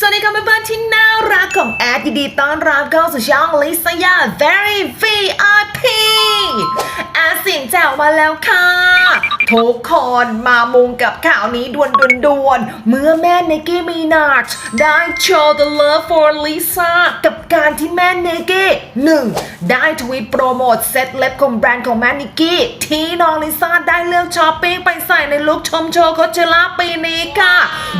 สวัสดีค่ะเพื่อนๆที่น่ารักของแอดยินดีต้อนรับเข้าสู่ช่องลิซยา Very VIP แอดเสียงแจ๋วมาแล้วค่ะ ทุกคนมามุงกับข่าวนี้ด่วนๆด่วนเมื่อแม่เนกี้มีนาชได้โชว์ the love for Lisa กับการที่แม่เนกี้หนึ่งได้ทวีตโปรโมทเซ็ตเล็บของแบรนด์ของแม่เนกี้ที่น้องลิซ่าได้เลือกช้อปปิ้งไปใส่ในลุคชมโชว์โคเชล่าปีนี้ค่ะ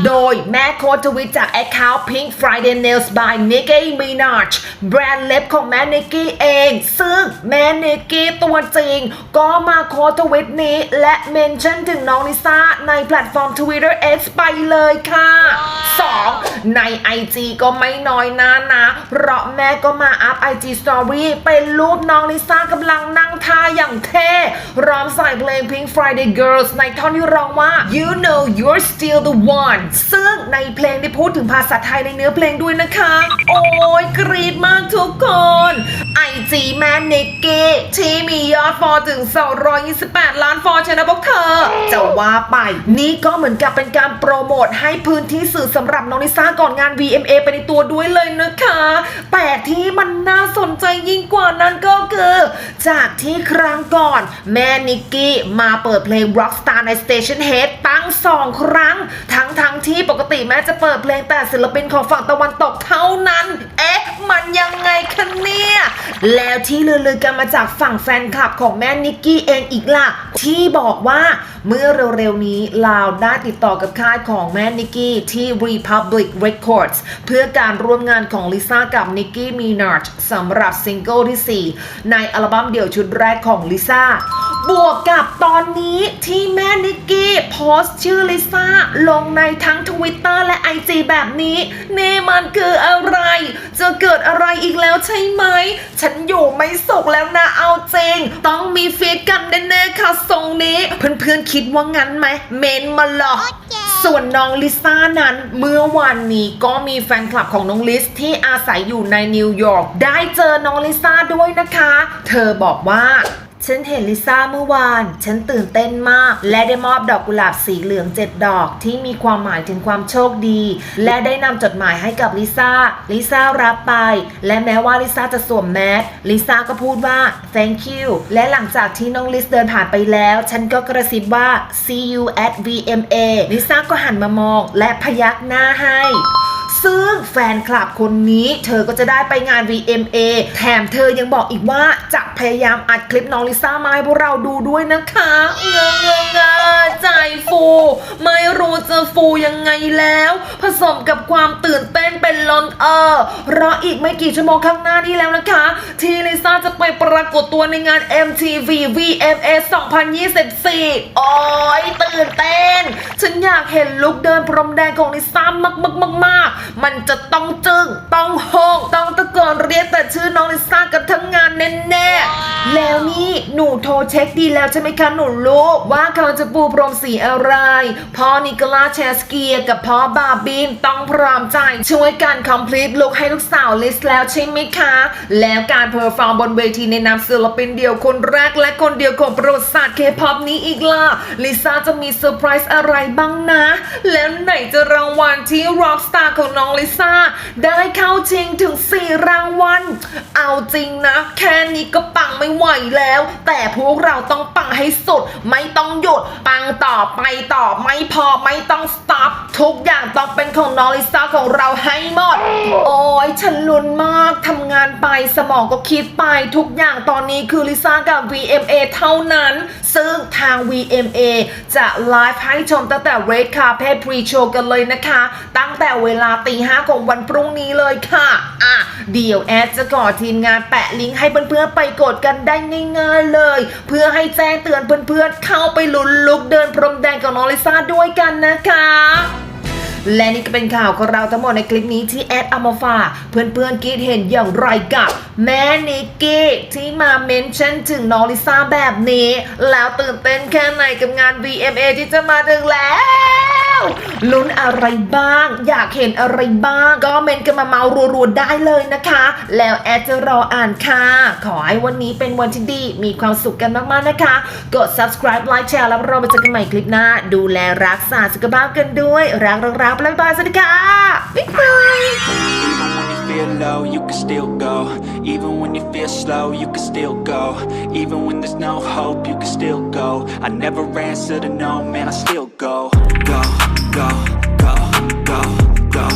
โดยแม่โค้ทวิตจาก Account Pink Friday Nails by Nicki Minaj แบรนด์เล็บของแม่เนกกี้เอง ซึ่ง แม่นิกกี้ตัวจริง ก็มาโค้ดทวิตนี้ และเมนชั่นถึงน้องลิซ่า ในแพลตฟอร์ม Twitter X ไปเลยค่ะ 2. ใน IG ก็ไม่น้อยหนานะ เพราะแม่ก็มาอัพ IG Story เป็นรูปน้องลิซ่ากำลังนั่งท่าอย่างเท่ร้องใส่เพลง Pink Friday Girls ในท่อนที่ร้องว่า you know you're still the one ซึ่งในเพลงได้พูดถึงภาษาไทยในเนื้อเพลงด้วยนะคะ โอ้ยกรี๊ดมากทุกคน IG แม่นิกกี้ที่มียอดฟอลถึง 228 ล้านฟอลชนะพวกเธอ จะว่าไป นี่ก็เหมือนกับเป็นการโปรโมทให้พื้นที่สื่อสำหรับน้องลิซ่าก่อนงาน VMA ไปในตัวด้วยเลยนะคะ แต่ที่มันน่าสนใจยิ่งกว่านั้นก็คือ จากที่ครั้งก่อนแม่นิกกี้มาเปิดเพลง Rockstar ใน Station Head ตั้งสองครั้ง ทั้งทั้งที่ปกติแม่จะเปิดเพลงแต่ศิลปินของฝั่งตะวันตกเท่านั้น เอ๊ะ มันยังไงคะเนี่ย แล้วที่ลือกันมาจากฝั่งแฟนคลับของแม่นิกกี้เองอีกล่ะ ที่บอกว่าเมื่อเร็วๆนี้ลาวได้ติดต่อกับค่ายของแม่นิกกี้ที่ Republic Records เพื่อการร่วมงานของลิซ่ากับนิกกี้มีนาร์สำหรับซิงเกิลที่ 4 ในอัลบั้มเดี่ยวชุดแรกของลิซ่าบวกกับตอนนี้ที่แม่นิกกี้ โพสต์ชื่อลิซ่า ลงในทั้ง Twitter และ IG แบบนี้ นี่มันคืออะไร จะเกิดอะไรอีกแล้วใช่ไหม ฉันอยู่ไม่สุขแล้วนะเอาจริง ต้องมีฟีดกันแน่ๆค่ะทรงนี้ เพื่อนๆคิดว่างั้นไหม เมนมาหรอกส่วนน้องลิซ่านั้นเมื่อวานนี้ก็มีแฟนคลับของน้องลิสที่อาศัยอยู่ในนิวยอร์กได้เจอน้องลิซ่าด้วยนะคะ เธอบอกว่า ฉันเห็นลิซ่าเมื่อวาน ฉันตื่นเต้นมาก และได้มอบดอกกุหลาบสีเหลืองเจ็ดดอกที่มีความหมายถึงความโชคดี และได้นำจดหมายให้กับลิซ่า ลิซ่ารับไป และแม้ว่าลิซ่าจะสวมแมส ลิซ่าก็พูดว่า thank you และหลังจากที่น้องลิสเดินผ่านไปแล้ว ฉันก็กระซิบว่า see you at VMA ลิซ่าก็หันมามองและพยักหน้าให้ ฟนคลับคนนี้ เธอก็จะได้ไปงาน VMA แถมเธอยังบอกอีกว่าจะพยายามอัดคลิปน้องลิซ่ามาให้พวกเราดูด้วยนะคะเงงเงงเงใจฟู ไม่รู้จะฟูยังไงแล้ว ผสมกับความตื่นเต้นเป็นล้นเออรออีกไม่กี่ชั่วโมงข้างหน้านี้แล้วนะคะ ที่ลิซ่าจะไป รากฏตัวในงาน MTV VMA 2024 โอ้ยตื่นเต้น ฉันอยากเห็นลุคเดินพรมแดงของลิซ่ามากมากมากมากๆมันจะต้องจึ้งต้องโฮงต้องตะโกนเรียกแต่ชื่อน้องลิซ่ากันทั้งงานแน่ๆ แล้วนี่หนูโทรเช็คดีแล้วใช่ไหมคะหนูลูกว่าเขาจะปูพรมสีอะไร พ่อนิโคลาเชสเกียกับพ่อบาร์บินต้องพร้อมใจช่วยกัน complete look ให้ลูกสาวลิสแล้วใช่ไหมคะ แล้วการเพอร์ฟอร์มบนเวทีในนามศิลปินเดี่ยวคนแรกและคนเดียวของประวัติศาสตร์เคป๊อปนี้อีกล่ะ ลิซ่าจะมีเซอร์ไพรส์อะไรบ้างนะ แล้วไหนจะรางวัลที่ Rockstar ของน้องลิซ่า ได้เข้าชิงถึง 4 รางวัล เอาจริงนะ แค่นี้ก็ปังไม่ไหวแล้ว แต่พวกเราต้องปังให้สุด ไม่ต้องหยุด ปังต่อไปต่อไม่พอไม่ต้อง stop ทุกอย่างต้องเป็นของน้องลิซ่าของเราให้หมด โอ้ยฉันลุ้นมากทำงานไปสมองก็คิดไปทุกอย่างตอนนี้คือลิซ่ากับ VMA เท่านั้น ซึ่งทาง VMA จะไลฟ์ให้ชมตั้งแต่ Red Carpet Pre-Show กันเลยนะคะ ตั้งแต่เวลาตีห้าของวันพรุ่งนี้เลยค่ะ อะ เดี๋ยวแอดจะก่อทีมงานแปะลิงก์ให้เพื่อนๆไปกดกันได้ง่ายๆเลย เพื่อให้แจ้งเตือนเพื่อนๆเข้าไปลุ้นลุกเดินพรมแดงกับน้องลิซ่าด้วยกันนะคะ และนี่ก็เป็นข่าวของเราทั้งหมดในคลิปนี้ที่แอดเอามาฝากเพื่อนๆคิดเห็นอย่างไรกับแม่นิกกี้ที่มาเมนชั่นถึงน้องลิซ่าแบบนี้ แล้วตื่นเต้นแค่ไหนกับงาน VMA ที่จะมาถึงแล้ว ลุ้นอะไรบ้าง อยากเห็นอะไรบ้าง ก็เมนกันมาเมารัวๆได้เลยนะคะ แล้วแอดจะรออ่านค่ะ ขอให้วันนี้เป็นวันที่ดี มีความสุขกันมากๆนะคะ กด subscribe like แชร์แล้วเรามาเจอกันใหม่คลิปหน้า ดูแลรักษาสุขภาพกันด้วย รักรักรักบ๊ายบายสวัสดีค่ะบ๊ายบาย Low, you can still go. Even when you feel slow, you can still go. Even when there's no hope, you can still go. I never answer to no, man, I still go. Go, go, go, go, go.